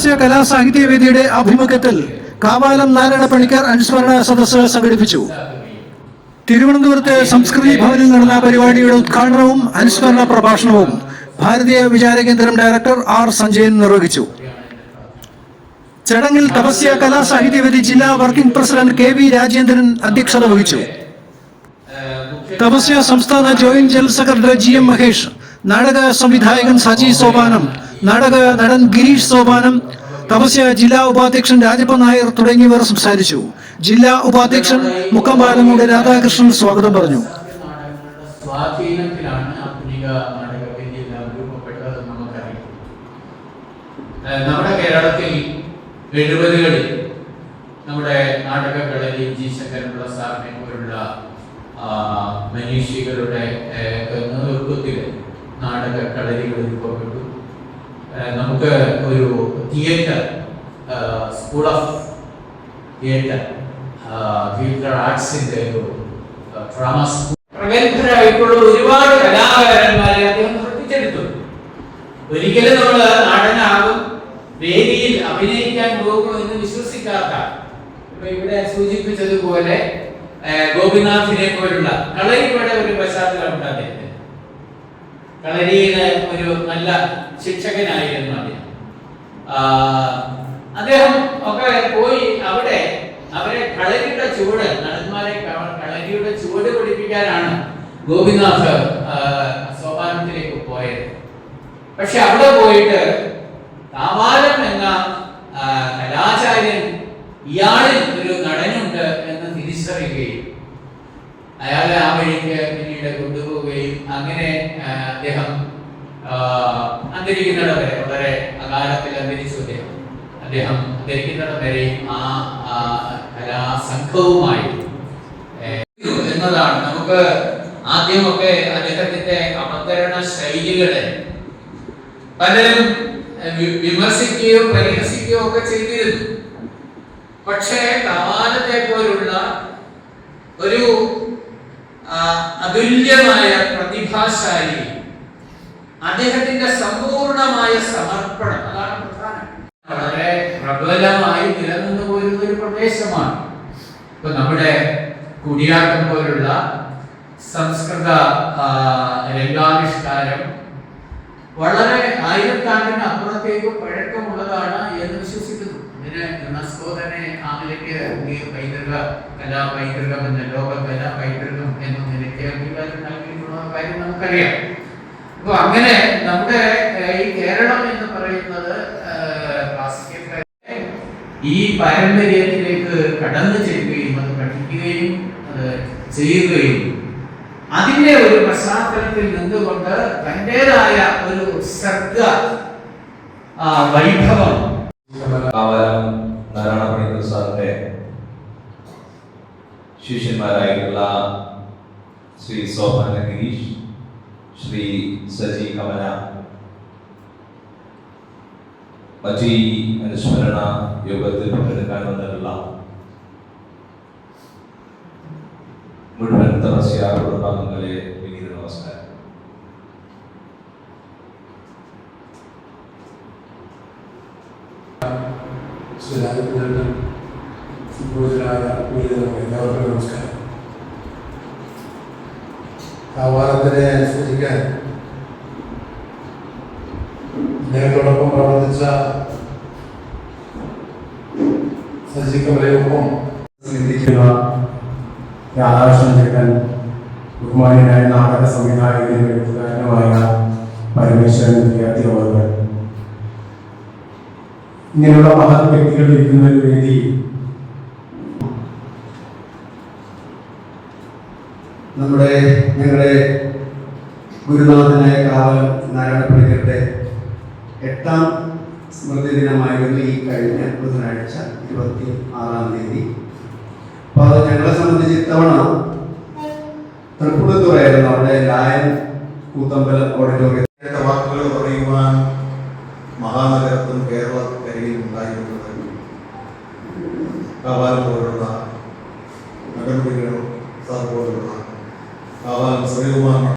തപസ്യ കലാ സാഹിത്യ വേദിയുടെ ആഭിമുഖ്യത്തിൽ കാവാലം നാരായണ പണിക്കർ അനുസ്മരണ സദസ്സ് സംഘടിപ്പിച്ചു. തിരുവനന്തപുരത്തെ സംസ്കൃതി ഭവനിൽ നടന്ന പരിപാടിയുടെ ഉദ്ഘാടനവും അനുസ്മരണ പ്രഭാഷണവും ഭാരതീയ വിചാര കേന്ദ്രം ഡയറക്ടർ ആർ സഞ്ജയൻ നിർവഹിച്ചു. ചടങ്ങിൽ തപസ്യ കലാ സാഹിത്യവേദി ജില്ലാ working president K V Rajendran അധ്യക്ഷത വഹിച്ചു. തപസ്യ സംസ്ഥാന joint general secretary G M Mahesh നാടക സംവിധായകൻ സജി സോപാനം നാടക നടൻ ഗിരീഷ് സോപാനം തപസ്യ ജില്ലാ ഉപാധ്യക്ഷൻ രാജപ്പൻ നായർ തുടങ്ങിയവർ സംസാരിച്ചു. ജില്ലാ ഉപാധ്യക്ഷൻ മുക്കമ്പാലങ്ങളുടെ രാധാകൃഷ്ണൻ സ്വാഗതം പറഞ്ഞു. നമ്മുടെ കേരളത്തിൽ എഴുപതുകളിൽ നമ്മുടെ നാടക ജി ശങ്കരനുള്ള സാറിനെ പോലുള്ള മനീഷികളുടെ നേതൃത്വത്തിൽ നാടക കളരികൾ രൂപപ്പെട്ടു. നമുക്ക് ഒരു theatre school of theatre theatre ആർട്സിന്റെ ഒരു ഡ്രാമ സ്കൂൾ പ്രഗത്ഭരായിട്ടുള്ള ഒരുപാട് കലാകാരന്മാരെ അദ്ദേഹം സൃഷ്ടിച്ചെടുത്തു. ഒരിക്കലും നമ്മൾ നടനാകും വേദിയിൽ അഭിനയിക്കാൻ പോകും എന്ന് വിശ്വസിക്കാത്ത ഇപ്പൊ ഇവിടെ സൂചിപ്പിച്ചതുപോലെ ഗോപിനാഥിനെ പോലുള്ള കളരിയുടെ ഒരു പശ്ചാത്തലമുണ്ട് അദ്ദേഹത്തിന് കളരിയിലെ ഒരു നല്ല ശിക്ഷകനായിരുന്നു അദ്ദേഹം. അദ്ദേഹം ഒക്കെ പോയി അവിടെ അവരെ കളരിയുടെ ചൂട് നടന്മാരെ കളരിയുടെ ചൂട് പിടിപ്പിക്കാനാണ് ഗോപിനാഥ് സോപാനത്തിലേക്ക് പോയത്. പക്ഷെ അവിടെ പോയിട്ട് കാവാലം എന്ന ആ, കലാചാര്യൻ ഇയാളിൽ ഒരു നടനുണ്ട് എന്ന് തിരിച്ചറിയുകയും അയാളെ ആ വഴിക്ക് പിന്നീട് കൊണ്ടുപോവുകയും അങ്ങനെ അദ്ദേഹം അന്തരിക്കുന്നത് വരെ വളരെ അകാലത്തിൽ അന്തരിച്ചു അദ്ദേഹം. അദ്ദേഹം അന്തരിക്കുന്നത് വരെ ആ കലാസംഘവുമായി. എന്നതാണ് നമുക്ക് ആദ്യമൊക്കെ അദ്ദേഹത്തിന്റെ അവതരണ ശൈലികളെ പലരും വിമർശിക്കുകയോ പരിഹസിക്കുകയോ ഒക്കെ ചെയ്തിരുന്നു. പക്ഷേ കവാലത്തെ പോലുള്ള ഒരു അതുല്യമായ പ്രതിഭാശാലി. അദ്ദേഹത്തിന്റെ സമ്പൂർണമായ സമർപ്പണം. അതാണ് പ്രധാനം. വളരെ പ്രബലമായി നിലനിന്നു പോയിരുന്ന ഒരു പ്രദേശമാണ്. ഇപ്പൊ നമ്മുടെ കുടിയാട്ടം പോലുള്ള സംസ്കൃത രംഗാവിഷ്കാരം വളരെ ആയിരത്താണ്ടിന് അപ്പുറത്തേക്ക് പഴക്കമുള്ളതാണ് എന്ന് വിശ്വസിക്കുന്നു. അതിന് യുനെസ്കോ തന്നെ ആമിലേക്ക് പൈതൃക കലാ പൈതൃകം എന്ന ലോക കലാ നമുക്കറിയാം. അപ്പൊ അങ്ങനെ നമ്മുടെ ഈ കേരളം എന്ന് പറയുന്നത് ഈ പാരമ്പര്യത്തിലേക്ക് കടന്നു ചെല്ലുകയും അത് പഠിക്കുകയും ചെയ്യുകയും അതിന്റെ ഒരു പശ്ചാത്തലത്തിൽ നിന്നുകൊണ്ട് തന്റേതായ ഒരു ആ, വൈഭവം. നാരായണ പണിക്കർ സാറിന്റെ ശിഷ്യന്മാരായിട്ടുള്ള ശ്രീ സോഹന ഗിരീഷ് ശ്രീ സജി കമന മറ്റ് ഈ അനുസ്മരണ യോഗത്തിൽ പങ്കെടുക്കാൻ വന്നിട്ടുള്ള മുഴുവൻ തപസ്യ കുടുംബാംഗങ്ങളെ വിനീത നമസ്കാരം. സംഭൂതരായ എല്ലാവർക്കും നമസ്കാരം. ആഹ്വാനത്തിനെ അനുസരിക്കാൻ. ഇദ്ദേഹത്തോടൊപ്പം പ്രവർത്തിച്ച സജി കമലയൊപ്പം ചിന്തിക്കുന്ന രാധാകൃഷ്ണൻ ചേട്ടൻ ബഹുമാനായ നാടക സംവിധായകനും എഴുത്തുകാരനുമായ പരമേശ്വരൻ വിദ്യാർത്ഥി അവറുകൾ ഇങ്ങനെയുള്ള മഹത് വ്യക്തികൾ ഇരിക്കുന്ന ഒരു വേദി നമ്മുടെ ഞങ്ങളുടെ ഗുരുനാഥനായ കാവൽ നാരായണ പണിക്കരുടെ എട്ടാം സ്മൃതി ദിനമായിരുന്നു ഈ കഴിഞ്ഞ ബുധനാഴ്ച ഇരുപത്തി ആറാം തീയതി. അപ്പോൾ അത് ഞങ്ങളെ സംബന്ധിച്ച് ഇത്തവണ തൃപ്പൂണിത്തുറയായിരുന്നു. അവിടെ ലായൻ കൂത്തമ്പലം ഓഡിറ്റോറിയം വാക്കുകൾ പറയുവാൻ മഹാനഗരത്തും കേരളക്കരയിൽ ഉണ്ടായിരുന്നത്. കാവാലം പോലുള്ള നഗരപിടികളും സാർ പോലുള്ള കാവാലം ശ്രീകുമാർ